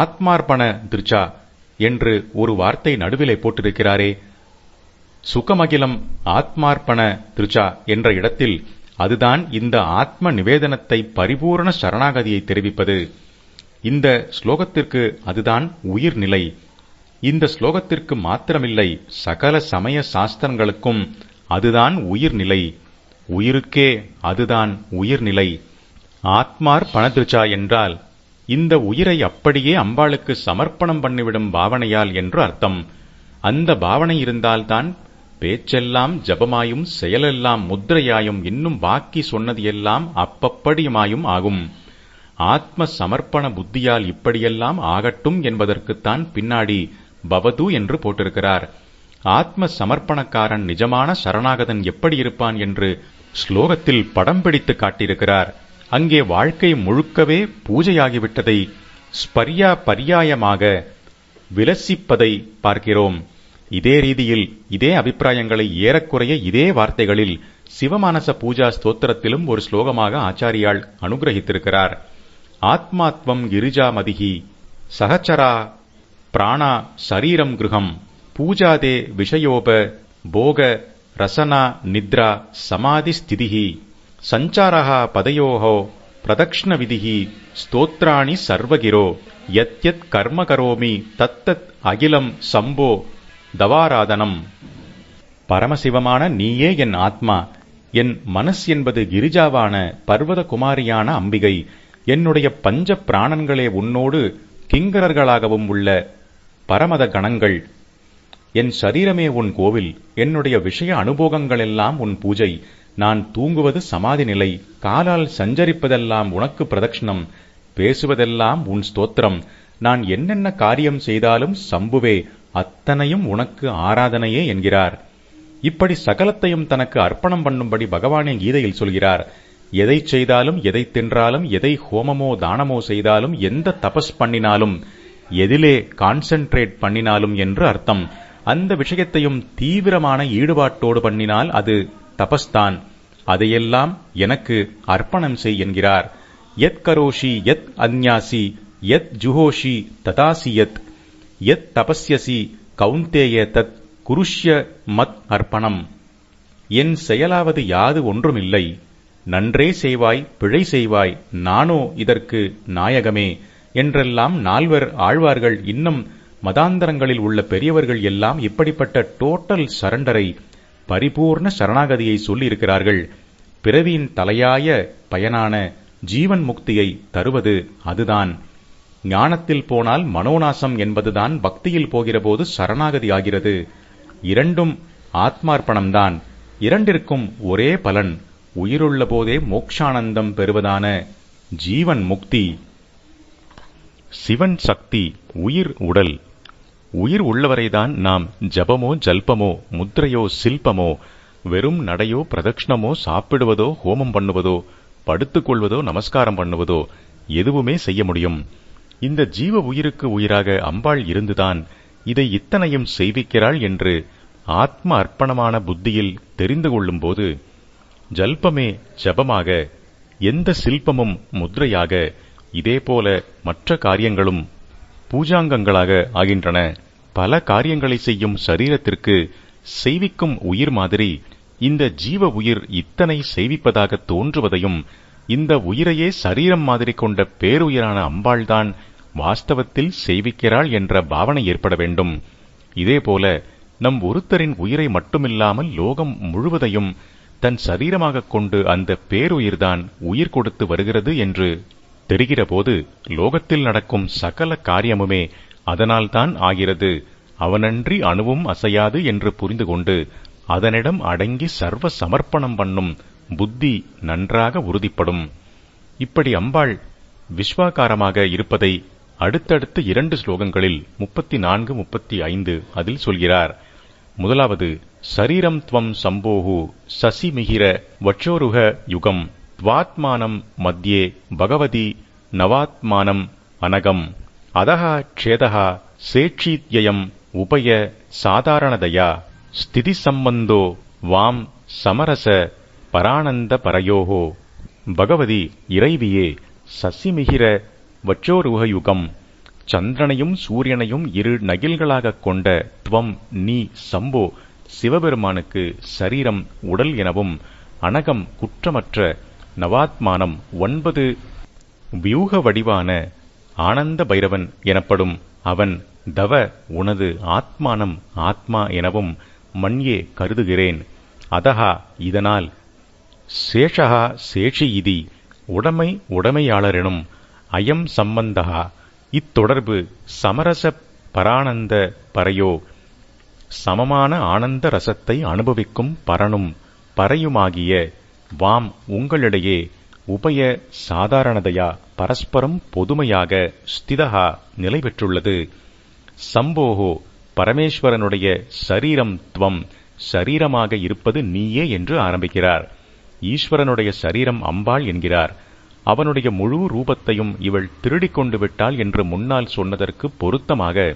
ஆத்மார்ப்பண திருச்சா என்று ஒரு வார்த்தை நடுவிலே போட்டிருக்கிறாரே. சுகமகிலம் ஆத்மார்ப்பண திருச்சா என்ற இடத்தில் அதுதான் இந்த ஆத்ம நிவேதனத்தை பரிபூரண சரணாகதியை தெரிவிப்பது. இந்த ஸ்லோகத்திற்கு அதுதான் உயிர்நிலை. இந்த ஸ்லோகத்திற்கு மாத்திரமில்லை சகல சமய சாஸ்திரங்களுக்கும் அதுதான் உயிர்நிலை. உயிருக்கே அதுதான் உயிர்நிலை. ஆத்மார் பணதிருச்சா என்றால் இந்த உயிரை அப்படியே அம்பாளுக்கு சமர்ப்பணம் பண்ணிவிடும் பாவனையால் என்று அர்த்தம். அந்த பாவனை இருந்தால்தான் பேச்செல்லாம் ஜபமாயும் செயலெல்லாம் முத்திரையாயும் இன்னும் பாக்கி சொன்னது எல்லாம் அப்பப்படியுமாயும் ஆகும். ஆத்ம சமர்ப்பண புத்தியால் இப்படியெல்லாம் ஆகட்டும் என்பதற்குத்தான் பின்னாடி பவது என்று போட்டிருக்கிறார். ஆத்ம சமர்ப்பணக்காரன் நிஜமான சரணாகதன் எப்படி இருப்பான் என்று ஸ்லோகத்தில் படம் பிடித்து காட்டியிருக்கிறார். அங்கே வாழ்க்கை முழுக்கவே பூஜையாகிவிட்டதை ஸ்பர்யா பரியாயமாக விலசிப்பதை பார்க்கிறோம். இதே ரீதியில் இதே அபிப்பிராயங்களை ஏறக்குறைய இதே வார்த்தைகளில் சிவமானச பூஜா ஸ்தோத்திரத்திலும் ஒரு ஸ்லோகமாக ஆச்சாரியால் அனுகிரகித்திருக்கிறார். ஆத்மாத்வம் கிரிஜாமதிகி சகச்சரா பிராணா சரீரம் கிருகம் பூஜாதே விஷயோப போக ரசனா நித்ரா சமாதி ஸ்திதிகி சஞ்சாரஹா பதயோஹோ பிரதக்ஷ்ண விதிஹி ஸ்தோத்ராணி சர்வகிரோ யத் யத் கர்ம கரோமி தத்தத் அகிலம் சம்போ தவாராதனம். பரமசிவமான நீயே என் ஆத்மா என் மனஸ் என்பது கிரிஜாவான பர்வத குமாரியான அம்பிகை என்னுடைய பஞ்ச பிராணன்களே உன்னோடு கிங்கரர்களாகவும் உள்ள பரமத கணங்கள். என் சரீரமே உன் கோவில் என்னுடைய விஷய அனுபோகங்களெல்லாம் உன் பூஜை. நான் தூங்குவது சமாதி நிலை காலால் சஞ்சரிப்பதெல்லாம் உனக்கு பிரதட்சிணம் பேசுவதெல்லாம் உன் ஸ்தோத்திரம். நான் என்னென்ன காரியம் செய்தாலும் சம்புவே அத்தனையும் உனக்கு ஆராதனையே என்கிறார். இப்படி சகலத்தையும் தனக்கு அர்ப்பணம் பண்ணும்படி பகவானே கீதையில் சொல்கிறார். எதை செய்தாலும் எதை தின்றாலும் எதை ஹோமமோ தானமோ செய்தாலும் எந்த தபஸ் பண்ணினாலும் எதிலே கான்சென்ட்ரேட் பண்ணினாலும் என்று அர்த்தம். அந்த விஷயத்தையும் தீவிரமான ஈடுபாட்டோடு பண்ணினால் அது தபஸ்தான். அதையெல்லாம் எனக்கு அர்ப்பணம் செய் என்கிறார். எத் கரோஷி எத் அந்யாசி எத் ஜுஹோஷி ததாசி யத் எத் தபஸ்யசி கவுந்தேய தத் குருஷ்ய மத் அர்ப்பணம். என் செயலாவது யாது ஒன்றுமில்லை. நன்றே செய்வாய் பிழை செய்வாய் நானோ இதற்கு நாயகமே என்றெல்லாம் நால்வர் ஆழ்வார்கள் இன்னும் மதாந்தரங்களில் உள்ள பெரியவர்கள் எல்லாம் இப்படிப்பட்ட டோட்டல் சரண்டரை பரிபூர்ண சரணாகதியை சொல்லியிருக்கிறார்கள். பிறவியின் தலையாய பயனான ஜீவன் முக்தியை தருவது அதுதான். ஞானத்தில் போனால் மனோநாசம் என்பதுதான் பக்தியில் போகிறபோது சரணாகதி ஆகிறது. இரண்டும் ஆத்மார்ப்பணம்தான். இரண்டிற்கும் ஒரே பலன். உயிருள்ள போதே மோக்ஷானந்தம் பெறுவதான ஜீவன் முக்தி. சிவன் சக்தி உயிர் உடல். உயிர் உள்ளவரைதான் நாம் ஜபமோ ஜல்பமோ முத்திரையோ சில்பமோ வெறும் நடையோ பிரதட்சணமோ சாப்பிடுவதோ ஹோமம் பண்ணுவதோ படுத்துக்கொள்வதோ நமஸ்காரம் பண்ணுவதோ எதுவுமே செய்ய முடியும். இந்த ஜீவ உயிருக்கு உயிராக அம்பாள் இருந்துதான் இதை இத்தனையும் செய்விக்கிறாள் என்று ஆத்ம அர்ப்பணமான புத்தியில் தெரிந்து கொள்ளும்போது ஜல்பமே ஜபமாக எந்த சில்பமும் முத்ரையாக இதேபோல மற்ற காரியங்களும் பூஜாங்கங்களாக ஆகின்றன. பல காரியங்களை செய்யும் சரீரத்திற்கு செய்விக்கும் உயிர் மாதிரி இந்த ஜீவ உயிர் இத்தனை செய்விப்பதாக தோன்றுவதையும் இந்த உயிரையே சரீரம் மாதிரி கொண்ட பேருயிரான அம்பாள்தான் வாஸ்தவத்தில் செய்விக்கிறாள் என்ற பாவனை ஏற்பட வேண்டும். இதேபோல நம் ஒருத்தரின் உயிரை மட்டுமில்லாமல் லோகம் முழுவதையும் தன் சரீரமாகக் கொண்டு அந்த பேருயிர்தான் உயிர் கொடுத்து வருகிறது என்று தெரிகிறபோது லோகத்தில் நடக்கும் சகல காரியமுமே அதனால்தான் ஆகிறது. அவனன்றி அணுவும் அசையாது என்று புரிந்து கொண்டு அதனிடம் அடங்கி சர்வ சமர்ப்பணம் பண்ணும் புத்தி நன்றாக உறுதிப்படும். இப்படி அம்பாள் விஸ்வாகாரமாக இருப்பதை அடுத்தடுத்து இரண்டு ஸ்லோகங்களில் முப்பத்தி நான்கு முப்பத்தி ஐந்து அதில் சொல்கிறார். முதலாவது சரீரம் துவம் சம்போகு சசிமிகிர வட்சோருக யுகம் துவாத்மானம் மத்தியே பகவதி நவாத்மானம் அனகம். அதகா க்ஷேதகா சேட்சீத்யம் உபய சாதாரணதயா ஸ்திதி சம்பந்தோ வாம் சமரச பரானந்த பரயோகோ. பகவதி இறைவியே சசிமிகிர வச்சோருகயுகம் சந்திரனையும் சூரியனையும் இரு நகில்களாகக் கொண்ட துவம் நீ சம்போ சிவபெருமானுக்கு சரீரம் உடல் எனவும் அனகம் குற்றமற்ற நவாத்மானம் ஒன்பது வியூக வடிவான ஆனந்த பைரவன் எனப்படும் அவன் தவ உனது ஆத்மானம் ஆத்மா எனவும் மண்யே கருதுகிறேன். அதஹா இதனால் சேஷகா சேஷி இதி உடைமை உடைமையாளரெனும் அயம் சம்பந்தகா இத்தொடர்பு சமரச பரானந்த பரையோ சமமான ஆனந்த ரசத்தை அனுபவிக்கும் பரனும் பறையுமாகிய வாம் உங்களிடையே உபய சாதாரணதையா பரஸ்பரம் பொதுமையாக ஸ்திதகா நிலை பெற்றுள்ளது சம்போகோ பரமேஸ்வரனுடைய சரீரம் துவம் சரீரமாக இருப்பது நீயே என்று ஆரம்பிக்கிறார். ஈஸ்வரனுடைய சரீரம் அம்பாள் என்கிறார். அவனுடைய முழு ரூபத்தையும் இவள் திருடிக் கொண்டு விட்டாள் என்று முன்னால் சொன்னதற்கு பொருத்தமாக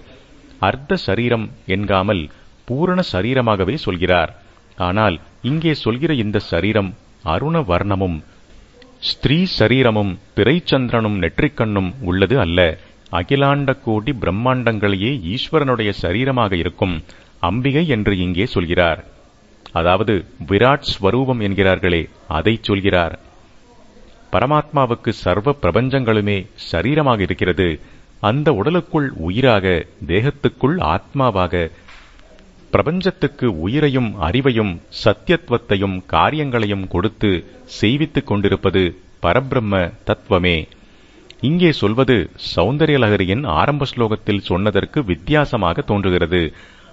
அர்த்த சரீரம் என்காமல் பூரண சரீரமாகவே சொல்கிறார். ஆனால் இங்கே சொல்கிற இந்த சரீரம் அருண வர்ணமும் ஸ்திரீ சரீரமும் பிறைச்சந்திரனும் நெற்றிக்கண்ணும் உள்ளது அல்ல. அகிலாண்ட கோடி பிரம்மாண்டங்களையே ஈஸ்வரனுடைய சரீரமாக இருக்கும் அம்பிகை என்று இங்கே சொல்கிறார். அதாவது விராட் ஸ்வரூபம் என்கிறார்களே அதைச் சொல்கிறார். பரமாத்மாவுக்கு சர்வ பிரபஞ்சங்களுமே சரீரமாக இருக்கிறது. அந்த உடலுக்குள் உயிராக தேகத்துக்குள் ஆத்மாவாக பிரபஞ்சத்துக்கு உயிரையும் அறிவையும் சத்தியத்துவத்தையும் காரியங்களையும் கொடுத்து செய்வித்துக் கொண்டிருப்பது பரபிரம்ம தத்துவமே. இங்கே சொல்வது சௌந்தர்யலகரியின் ஆரம்ப ஸ்லோகத்தில் சொன்னதற்கு வித்தியாசமாக தோன்றுகிறது.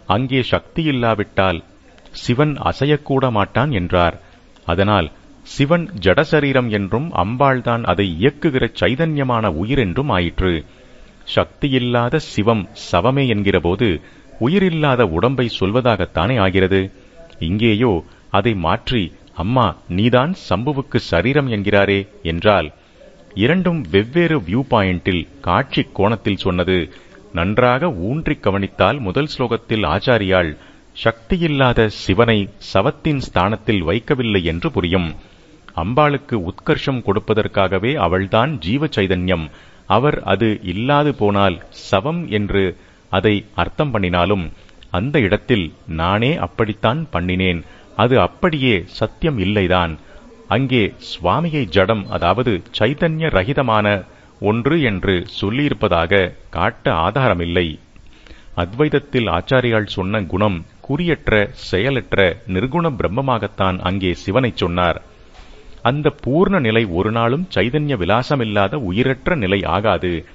அங்கே சக்தி இல்லாவிட்டால் சிவன் அசையக்கூட மாட்டான் என்றார். அதனால் சிவன் ஜடசரீரம் என்றும் அம்பாள்தான் அதை இயக்குகிற சைதன்யமான உயிர் என்றும் ஆயிற்று. சக்தியில்லாத சிவம் சவமே என்கிறபோது உயிரில்லாத உடம்பை சொல்வதாகத்தானே ஆகிறது. இங்கேயோ அதை மாற்றி அம்மா நீதான் சம்புவுக்கு சரீரம் என்கிறாரே என்றால் இரண்டும் வெவ்வேறு வியூ பாயிண்டில் காட்சி கோணத்தில் சொன்னது. நன்றாக ஊன்றிக் கவனித்தால் முதல் ஸ்லோகத்தில் ஆச்சாரியாள் சக்தியில்லாத சிவனை சவத்தின் ஸ்தானத்தில் வைக்கவில்லை என்று புரியும். அம்பாளுக்கு உத்கர்ஷம் கொடுப்பதற்காகவே அவள்தான் ஜீவ சைதன்யம் அவர் அது இல்லாது போனால் சவம் என்று அதை அர்த்தம் பண்ணினாலும் அந்த இடத்தில் நானே அப்படித்தான் பண்ணினேன். அது அப்படியே சத்தியம் இல்லைதான். அங்கே சுவாமியை ஜடம் அதாவது சைதன்ய ரகிதமான ஒன்று என்று சொல்லியிருப்பதாக காட்ட ஆதாரமில்லை. அத்வைதத்தில் ஆச்சாரியால் சொன்ன குணம் குறியற்ற செயலற்ற நிர்குண பிரம்மமாகத்தான் அங்கே சிவனைச் சொன்னார். அந்த பூர்ண நிலை ஒரு நாளும் சைதன்ய விலாசமில்லாத உயிரற்ற நிலை ஆகாது.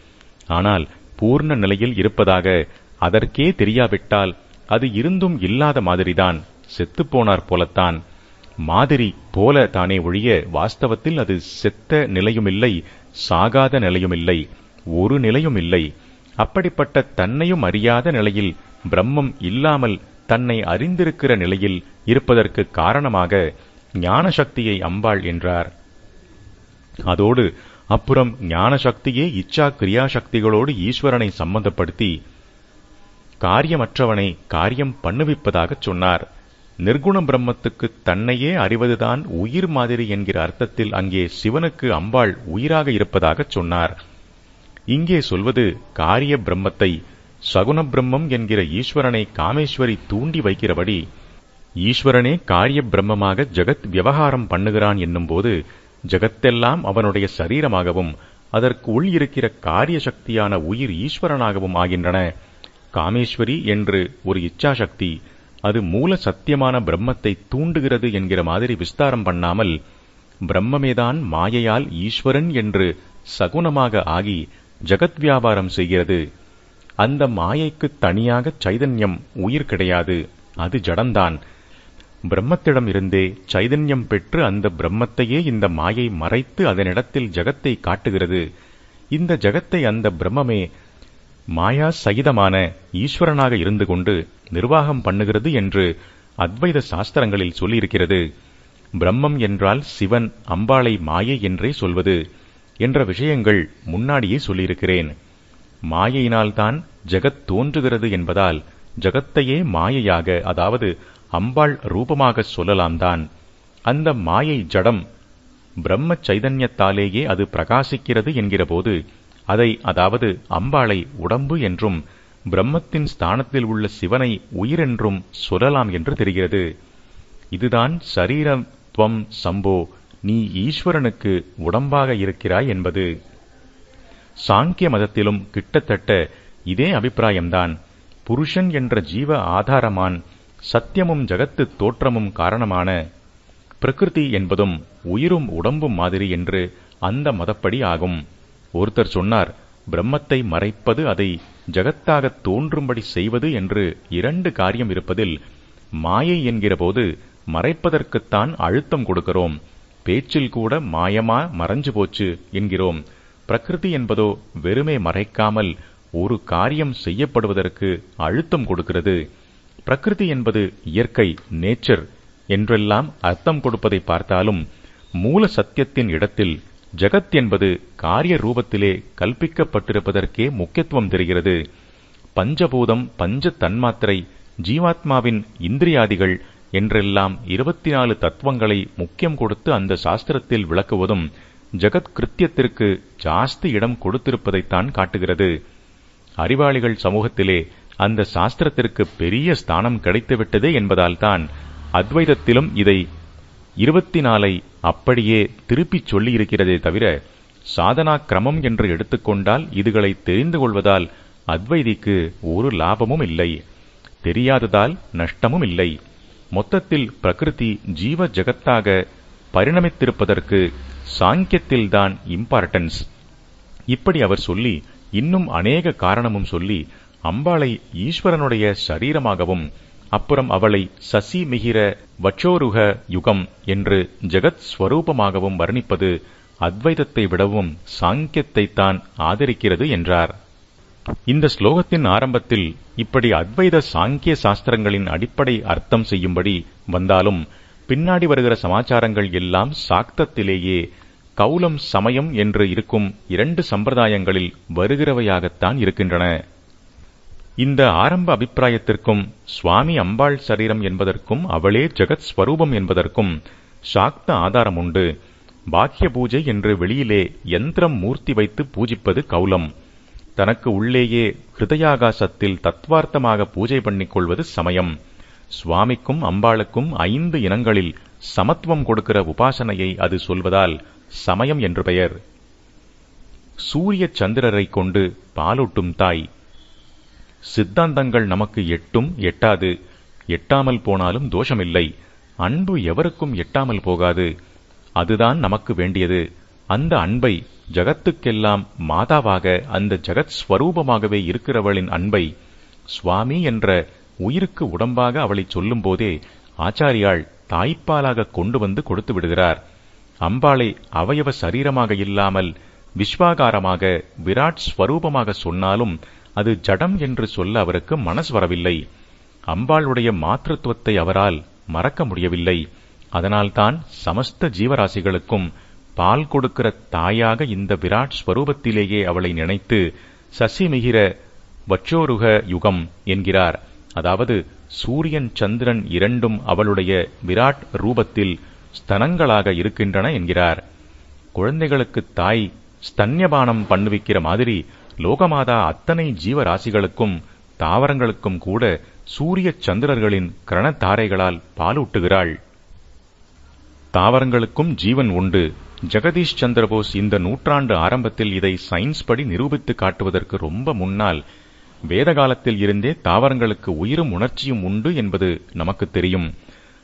ஆனால் பூர்ண நிலையில் இருப்பதாக அதற்கே தெரியாவிட்டால் அது இருந்தும் இல்லாத மாதிரிதான் செத்துப்போனார் போலத்தான். மாதிரி போல தானே ஒழிய வாஸ்தவத்தில் அது செத்த நிலையுமில்லை சாகாத நிலையுமில்லை ஒரு நிலையும் இல்லை அப்படிப்பட்ட தன்னையும் அறியாத நிலையில் பிரம்மம் இல்லாமல் தன்னை அறிந்திருக்கிற நிலையில் இருப்பதற்கு காரணமாக ஞான சக்தியை அம்பாள் என்றார். அதோடு அப்புறம் ஞான சக்தியே இச்சா கிரியாசக்திகளோடு ஈஸ்வரனை சம்பந்தப்படுத்தி காரியமற்றவனை காரியம் பண்ணுவிப்பதாகச் சொன்னார். நிர்குண பிரம்மத்துக்கு தன்னையே அறிவதுதான் உயிர் மாதிரி என்கிற அர்த்தத்தில் அங்கே சிவனுக்கு அம்பாள் உயிராக இருப்பதாகச் சொன்னார். இங்கே சொல்வது காரிய பிரம்மத்தை சகுண பிரம்மம் என்கிற ஈஸ்வரனை காமேஸ்வரி தூண்டி வைக்கிறபடி ஈஸ்வரனே காரிய பிரம்மமாக ஜெகத் விவகாரம் பண்ணுகிறான் என்னும்போது ஜெகத்தெல்லாம் அவனுடைய சரீரமாகவும் அதற்கு உள் இருக்கிற காரிய சக்தியான உயிர் ஈஸ்வரனாகவும் ஆகின்றன. காமேஸ்வரி என்று ஒரு இச்சாசக்தி அது மூல சத்தியமான பிரம்மத்தை தூண்டுகிறது என்கிற மாதிரி விஸ்தாரம் பண்ணாமல் பிரம்மமேதான் மாயையால் ஈஸ்வரன் என்று சகுனமாக ஆகி ஜகத் வியாபாரம் செய்கிறது. அந்த மாயைக்கு தனியாக சைதன்யம் உயிர் கிடையாது அது ஜடம்தான் பிரம்மத்திடம் இருந்தே சைதன்யம் பெற்று அந்த பிரம்மத்தையே இந்த மாயை மறைத்து அதனிடத்தில் ஜகத்தை காட்டுகிறது. இந்த ஜகத்தை அந்த பிரம்மமே மாயா சகிதமான ஈஸ்வரனாக இருந்து கொண்டு நிர்வாகம் பண்ணுகிறது என்று அத்வைத சாஸ்திரங்களில் சொல்லியிருக்கிறது. பிரம்மம் என்றால் சிவன் அம்பாளை மாயை என்றே சொல்வது என்ற விஷயங்கள் முன்னாடியே சொல்லியிருக்கிறேன். மாயையினால்தான் ஜகத் தோன்றுகிறது என்பதால் ஜகத்தையே மாயையாக அதாவது அம்பாள் ரூபமாக சொல்லலாம்தான். அந்த மாயை ஜடம் பிரம்ம சைதன்யத்தாலேயே அது பிரகாசிக்கிறது என்கிறபோது அதை அதாவது அம்பாளை உடம்பு என்றும் பிரம்மத்தின் ஸ்தானத்தில் உள்ள சிவனை உயிரென்றும் சொல்லலாம் என்று தெரிகிறது. இதுதான் சரீரம் துவம் சம்போ நீ ஈஸ்வரனுக்கு உடம்பாக இருக்கிறாய் என்பது. சாங்கிய மதத்திலும் கிட்டத்தட்ட இதே அபிப்பிராயம்தான். புருஷன் என்ற ஜீவ ஆதாரமான் சத்தியமும் ஜகத்து தோற்றமும் காரணமான பிரகிருதி என்பதும் உயிரும் உடம்பும் மாதிரி என்று அந்த மதப்படி ஆகும். ஒருத்தர் சொன்னார் பிரம்மத்தை மறைப்பது அதை ஜகத்தாக தோன்றும்படி செய்வது என்று இரண்டு காரியம் இருப்பதில் மாயை என்கிற போது மறைப்பதற்குத்தான் அழுத்தம் கொடுக்கிறோம். பேச்சில் கூட மாயமா மறைஞ்சு போச்சு என்கிறோம். பிரகிருதி என்பதோ வெறுமே மறைக்காமல் ஒரு காரியம் செய்யப்படுவதற்கு அழுத்தம் கொடுக்கிறது. பிரகிருதி என்பது இயற்கை நேச்சர் என்றெல்லாம் அர்த்தம் கொடுப்பதை பார்த்தாலும் மூல சத்தியத்தின் இடத்தில் ஜகத் என்பது காரிய ரூபத்திலே கல்பிக்கப்பட்டிருப்பதற்கே முக்கியத்துவம் தெரிகிறது. பஞ்சபூதம் பஞ்ச தன்மாத்திரை ஜீவாத்மாவின் இந்திரியாதிகள் என்றெல்லாம் இருபத்தி நாலு தத்துவங்களை முக்கியம் கொடுத்து அந்த சாஸ்திரத்தில் விளக்குவதும் ஜகத் கிருத்தியத்திற்கு ஜாஸ்தி இடம் கொடுத்திருப்பதைத்தான் காட்டுகிறது. அறிவாளிகள் சமூகத்திலே அந்த சாஸ்திரத்திற்கு பெரிய ஸ்தானம் கிடைத்துவிட்டதே என்பதால்தான் அத்வைதத்திலும் இதை இருபத்தி நாலை அப்படியே திருப்பிச் சொல்லியிருக்கிறதே தவிர சாதனா கிரமம் என்று எடுத்துக்கொண்டால் இதுகளை தெரிந்து கொள்வதால் அத்வைதிக்கு ஒரு லாபமும் இல்லை. தெரியாததால் நஷ்டமும் இல்லை. மொத்தத்தில் பிரகிருதி ஜீவ ஜகத்தாக பரிணமித்திருப்பதற்கு சாங்கியத்தில்தான் இம்பார்ட்டன்ஸ். இப்படி அவர் சொல்லி இன்னும் அநேக காரணமும் சொல்லி அம்பாளை ஈஸ்வரனுடைய சரீரமாகவும் அப்புறம் அவளை சசி மிகிர வச்சோருக யுகம் என்று ஜெகத் ஸ்வரூபமாகவும் வர்ணிப்பது அத்வைதத்தை விடவும் சாங்கியத்தைத்தான் ஆதரிக்கிறது என்றார். இந்த ஸ்லோகத்தின் ஆரம்பத்தில் இப்படி அத்வைத சாங்கிய சாஸ்திரங்களின் அடிப்படை அர்த்தம் செய்யும்படி வந்தாலும் பின்னாடி வருகிற சமாச்சாரங்கள் எல்லாம் சாக்தத்திலேயே கௌலம் சமயம் என்று இருக்கும் இரண்டு சம்பிரதாயங்களில் வருகிறவையாகத்தான் இருக்கின்றன. இந்த ஆரம்ப அபிப்பிராயத்திற்கும் சுவாமி அம்பாள் சரீரம் என்பதற்கும் அவளே ஜெகத் ஸ்வரூபம் என்பதற்கும் சாக்த ஆதாரம் உண்டு பாக்கிய பூஜை என்று வெளியிலே யந்திரம் மூர்த்தி வைத்து பூஜிப்பது கௌலம். தனக்கு உள்ளேயே ஹிருதயாகாசத்தில் தத்வார்த்தமாக பூஜை பண்ணிக் கொள்வது சமயம். சுவாமிக்கும் அம்பாளுக்கும் ஐந்து இனங்களில் சமத்துவம் கொடுக்கிற உபாசனையை அது சொல்வதால் சமயம் என்று பெயர். சூரிய சந்திரரை கொண்டு பாலூட்டும் தாய் சித்தாந்தங்கள் நமக்கு எட்டும் எட்டாது. எட்டாமல் போனாலும் தோஷமில்லை. அன்பு எவருக்கும் எட்டாமல் போகாது. அதுதான் நமக்கு வேண்டியது. அந்த அன்பை ஜகத்துக்கெல்லாம் மாதாவாக அந்த ஜகத் ஸ்வரூபமாகவே இருக்கிறவளின் அன்பை சுவாமி என்ற உயிருக்கு உடம்பாக அவளை சொல்லும் போதே ஆச்சாரியாள் தாய்ப்பாலாக கொண்டு வந்து கொடுத்து விடுகிறார். அம்பாளை அவயவ சரீரமாக இல்லாமல் விஸ்வாகாரமாக விராட் ஸ்வரூபமாக சொன்னாலும் அது ஜடம் என்று சொல்ல அவருக்கு மனசு வரவில்லை. அம்பாளுடைய மாத்திருத்துவத்தை அவரால் மறக்க முடியவில்லை. அதனால்தான் சமஸ்த ஜீவராசிகளுக்கும் பால் கொடுக்கிற தாயாக இந்த விராட் ஸ்வரூபத்திலேயே அவளை நினைத்து சசிமிகிர வச்சோருக யுகம் என்கிறார். அதாவது சூரியன் சந்திரன் இரண்டும் அவளுடைய விராட் ரூபத்தில் ஸ்தனங்களாக இருக்கின்றன என்கிறார். குழந்தைகளுக்கு தாய் ஸ்தன்யபானம் பண்ணுவிக்கிற மாதிரி லோகமாதா அத்தனை ஜீவராசிகளுக்கும் தாவரங்களுக்கும் கூட சூரிய சந்திரர்களின் கிரணத்தாரைகளால் பாலூட்டுகிறாள். தாவரங்களுக்கும் ஜீவன் உண்டு. ஜெகதீஷ் சந்திரபோஸ் இந்த நூற்றாண்டு ஆரம்பத்தில் இதை சயின்ஸ் படி நிரூபித்து காட்டுவதற்கு ரொம்ப முன்னால். வேத காலத்தில் இருந்தே தாவரங்களுக்கு உயிரும் உணர்ச்சியும் உண்டு என்பது நமக்கு தெரியும்.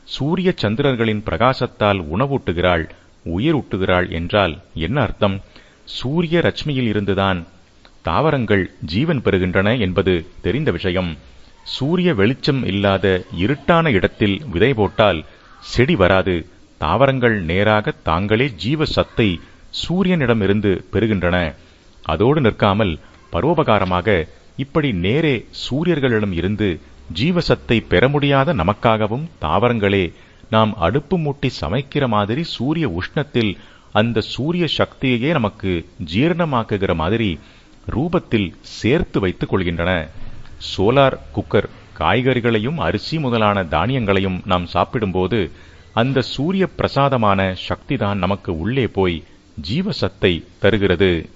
சூரிய சந்திரர்களின் பிரகாசத்தால் உணவூட்டுகிறாள் உயிர் ஊட்டுகிறாள் என்றால் என்ன அர்த்தம்? சூரிய ரட்சுமியில் இருந்துதான் தாவரங்கள் ஜீவன் பெறுகின்றன என்பது தெரிந்த விஷயம். சூரிய வெளிச்சம் இல்லாத இருட்டான இடத்தில் விதை போட்டால் செடி வராது. தாவரங்கள் நேராக தாங்களே ஜீவ சத்தை சூரியனிடமிருந்து பெறுகின்றன. அதோடு நிற்காமல் பரோபகாரமாக இப்படி நேரே சூரியர்களிடம் இருந்து ஜீவசத்தை பெற முடியாத நமக்காகவும் தாவரங்களே நாம் அடுப்பு மூட்டி சமைக்கிற மாதிரி சூரிய உஷ்ணத்தில் அந்த சூரிய சக்தியையே நமக்கு ஜீரணமாக்குகிற மாதிரி ரூபத்தில் சேர்த்து வைத்துக் கொள்கின்றன. சோலார் குக்கர் காய்கறிகளையும் அரிசி முதலான தானியங்களையும் நாம் சாப்பிடும்போது அந்த சூரிய பிரசாதமான சக்திதான் நமக்கு உள்ளே போய் ஜீவசத்தை தருகிறது.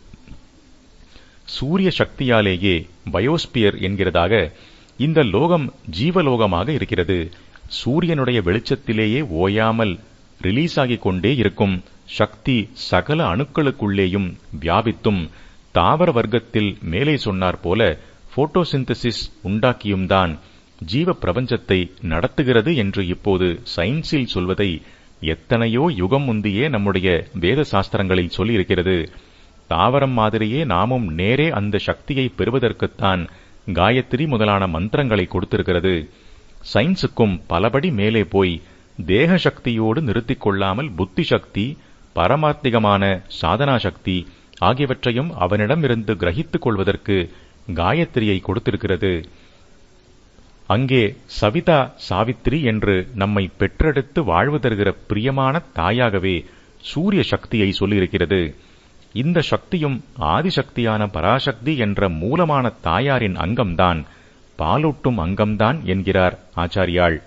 சூரிய சக்தியாலேயே பயோஸ்பியர் என்கிறதாக இந்த லோகம் ஜீவலோகமாக இருக்கிறது. சூரியனுடைய வெளிச்சத்திலேயே ஓயாமல் ரிலீஸ் ஆகிக் கொண்டே இருக்கும் சக்தி சகல அணுக்களுக்குள்ளேயும் வியாபித்தும் தாவர வர்க்கத்தில் மேலே சொன்னார் போல போட்டோசிந்தசிஸ் உண்டாக்கியும்தான் ஜீவ பிரபஞ்சத்தை நடத்துகிறது என்று இப்போது சயின்ஸில் சொல்வதை எத்தனையோ யுகம் முந்தியே நம்முடைய வேத சாஸ்திரங்களில் சொல்லியிருக்கிறது. தாவரம் மாதிரியே நாமும் நேரே அந்த சக்தியை பெறுவதற்குத்தான் காயத்ரி முதலான மந்திரங்களை கொடுத்திருக்கிறது. சயின்ஸுக்கும் பலபடி மேலே போய் தேக சக்தியோடு நிறுத்திக் கொள்ளாமல் புத்தி சக்தி பரமார்த்திகமான சாதனா சக்தி ஆகியவற்றையும் அவனிடமிருந்து கிரகித்துக் கொள்வதற்கு காயத்ரியை கொடுத்திருக்கிறது. அங்கே சவிதா சாவித்ரி என்று நம்மை பெற்றெடுத்து வாழ்வு தருகிற பிரியமான தாயாகவே சூரிய சக்தியை சொல்லியிருக்கிறது. இந்த சக்தியும் ஆதிசக்தியான பராசக்தி என்ற மூலமான தாயாரின் அங்கம்தான் பாலூட்டும் அங்கம்தான் என்கிறார் ஆச்சாரியாள்.